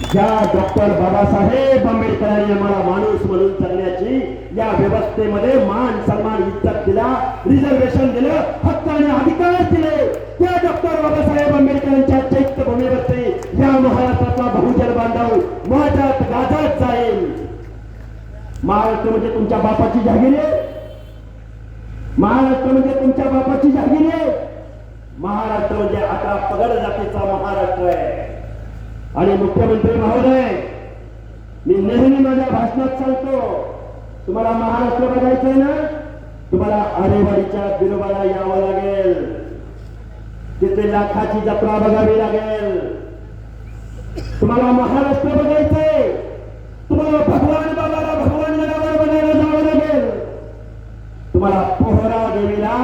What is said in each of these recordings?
ज्या डॉक्टर बाबासाहेब आंबेडकरांनी आम्हाला माणूस म्हणून जगण्याची या व्यवस्थेमध्ये मान सन्मान इज्जत दिला रिझर्वेशन दिलं हक्क आणि अधिकार दिले. त्या डॉक्टर बाबासाहेब आंबेडकरांच्या चैत्य भूमीवरती या महाराष्ट्रातला बहुजन बांधव माझ्यात गाजत जाईल. महाराष्ट्र म्हणजे तुमच्या बापाची जागीर. आहे महाराष्ट्र म्हणजे तुमच्या बापाची जागीर. आहे महाराष्ट्र म्हणजे आता पगड जातीचा महाराष्ट्र आहे. आणि मुख्यमंत्री महोदय मी नेहमी माझ्या भाषणात सांगतो तुम्हाला महाराष्ट्र बघायचंय ना? तुम्हाला आरेवाडीच्या बिरोबाला यावं लागेल. तिथे लाखाची जत्रा बघावी लागेल. तुम्हाला महाराष्ट्र बघायचंय. तुम्हाला भगवान भगवान नगरावर बघायला जावं लागेल तुम्हाला पोहरा देवीला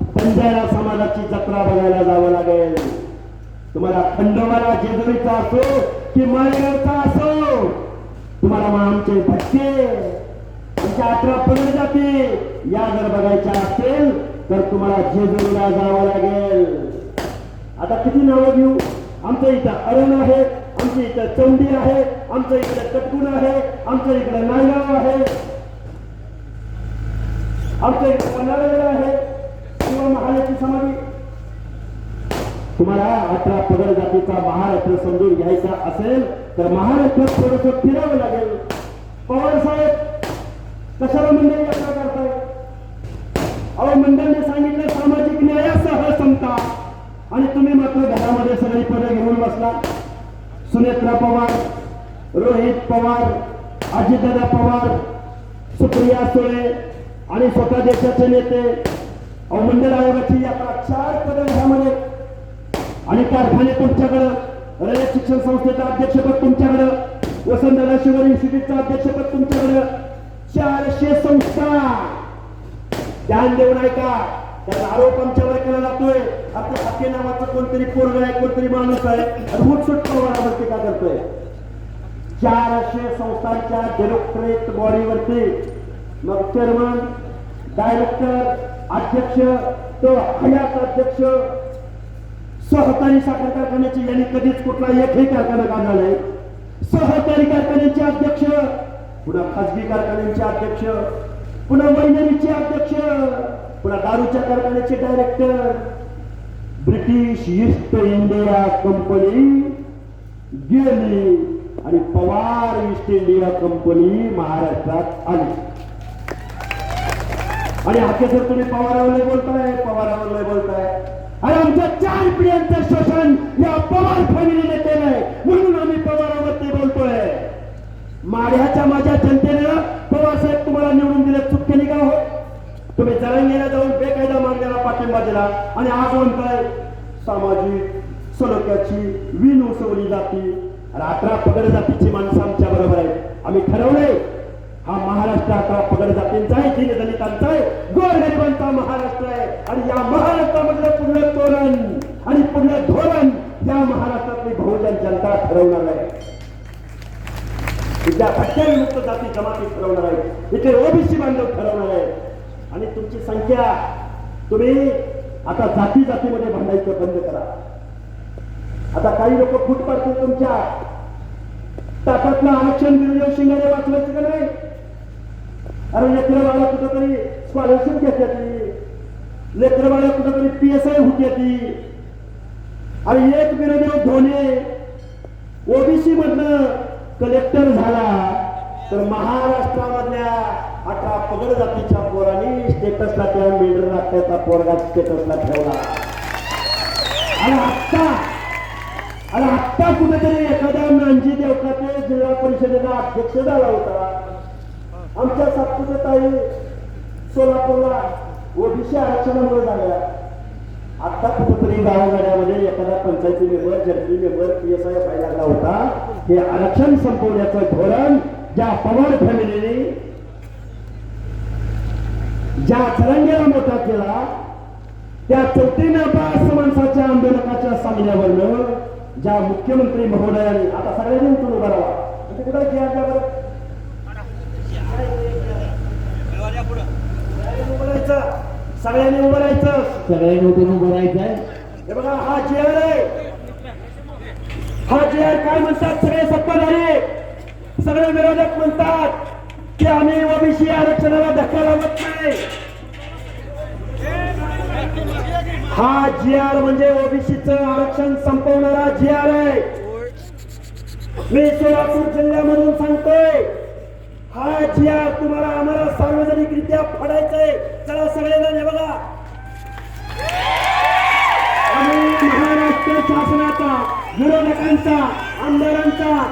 बंजारा समाजाची जत्रा बघायला जावं लागेल तुम्हाला खंडोबाला जेजुरीचा असो कि माळेगावचा असो तुम्हाला मग आमचे भटके आमच्या अठरा पगड जाती या जर बघायच्या असेल तर तुम्हाला जेजुरीला जावं लागेल. आता किती नावं घेऊ? आमच्या इथं अरुण आहे आमच्या इथं चौंडी आहे आमच्या इकडे कटकुण आहे आमच्या इकडे नायगाव आहे. आमच्या इकडे पन्हाळगड आहे. किंवा महालक्ष्मी समाधी. तुम्हाला अठरा पगड जातीचा महाराष्ट्र समजून घ्यायचा असेल तर महाराष्ट्रात थोडस फिरावं लागेल. पवार साहेब कशाला मंडळी यात्रा करताय? अहो मंडळने सांगितलं सामाजिक न्यायासह समता आणि तुम्ही मात्र घरामध्ये सगळी पदं घेऊन बसला. सुनेत्रा पवार रोहित पवार अजितदादा पवार सुप्रिया सुळे आणि स्वतः देशाचे नेते. अहो मंडळ आयोगाची यात्रा चार पदं घरामध्ये आणि कारखाने तुमच्याकडं रयत शिक्षण संस्थेचं अध्यक्षपद तुमच्याकडं वसंतदादा शिवर इन्स्टिट्यूटचं अध्यक्षपद तुमच्याकडं चारशे संस्था. ध्यान देऊन ऐका त्याचा आरोप आमच्यावर केला जातोय. आपल्या हक्के नावाचं कोणतरी पोरग आहे कोणतरी माणूस आहे आणि उठसूट पवारावरती का करतोय? चारशे संस्थांच्या डेमोक्रेट बॉडीवरती मग चेअरमन डायरेक्टर अध्यक्ष तो हयात अध्यक्ष सहकारी साखर कारखान्याचे यांनी कधीच कुठला एकही कारखाना काढला नाही. सहकारी कारखान्याचे अध्यक्ष पुन्हा खाजगी कारखान्यांचे अध्यक्ष पुन्हा वैनरीचे अध्यक्ष पुन्हा दारूच्या कारखान्याचे director British East India Company गेली आणि पवार ईस्ट इंडिया कंपनी महाराष्ट्रात आली. आणि अखेर तुम्ही पवारावर बोलताय पवारावर बोलताय आणि आमच्या चार पिढ्यांचं शोषण या पवार फॅमिलीने केलंय. म्हणून आम्ही पवारावरती बोलतोय. माढ्याच्या माझ्या जनतेनं पवार साहेब तुम्हाला निवडून दिले चूक का हो? तुम्ही जरंगेला जाऊन बेकायदा मागण्याला पाठिंबा दिला आणि आज म्हणताय सामाजिक सलोख्याची विण उसवली जाती आणि अठरा पगड जातीची माणसं आमच्या बरोबर आहेत. आम्ही ठरवलंय हा महाराष्ट्र अठरा पगड जातींचा आहे जिने दलितांचा आहे गोरगरिबांचा महाराष्ट्र आहे. आणि या महाराष्ट्रामधलं पुढलं तोरण आणि पुढलं धोरण या महाराष्ट्रातली बहुजन जनता आहे. इथल्या भटक्याविमुक्त जाती जमाती ठरवणार आहे. इथे ओबीसी बांधव ठरवणार आहे. आणि तुमची संख्या तुम्ही आता जाती जातीमध्ये भांडायचं बंद करा. आता काही लोक फूट पाडतील तुमच्या. ताटातलं आरक्षण गिरिजन शिंगाने वाचवायचं का नाही? अरे लेकरवाला कुठंतरी स्कॉलरशिप घेतल्या ती लेकरवाला कुठंतरी पी एस आय होती आणि एक विरोधी धोने ओबीसी मधनं कलेक्टर झाला तर महाराष्ट्रामधल्या अठरा पगड जातीच्या पोरांनी स्टेटसला त्या मिळर राखण्याचा पोरगा स्टेटसला ठेवला. आणि आत्ता आणि आत्ता कुठेतरी एखाद्या नांजी देवकाचे जिल्हा परिषदेचा अध्यक्ष झाला होता. आमच्या सातपुते ताई सोलापूरला ओबीसी आरक्षणामुळे झाल्या. आता कुठेतरी गावगाड्यामध्ये एखादा पंचायती member ZP member P S I व्हायला लागला होता. हे आरक्षण संपवण्याचं धोरण ज्या पवार फॅमिलीने ज्या चरंगेला मोठा केला त्या चौथी नापास माणसाच्या आंदोलकाच्या सांगण्यावरनं ज्या मुख्यमंत्री महोदयांनी आता सगळ्यांनी उठून उभा राहा. म्हणजे कुठं घ्या घ्या बरं सगळ्यांनी उभं राहायचं सगळ्यांनी उभं राहायचं. सगळ्यांनी उठून उभं राहायचं आहे. हे बघा हा चेअर आहे. हा जे आर काय म्हणतात? सगळे सत्ताधारी. सगळे विरोधक म्हणतात की आम्ही ओबीसी आरक्षणाला धक्का लावत नाही. हा जी आर म्हणजे ओबीसीचं आरक्षण संपवणारा जी आर आहे. मी सोलापूर जिल्ह्यामधून सांगतोय हा जी आर तुम्हाला आम्हाला सार्वजनिकरित्या फाडायचंय. चला सगळेजण आणि महाराष्ट्र शासनाचा विरोधकांचा आमदारांचा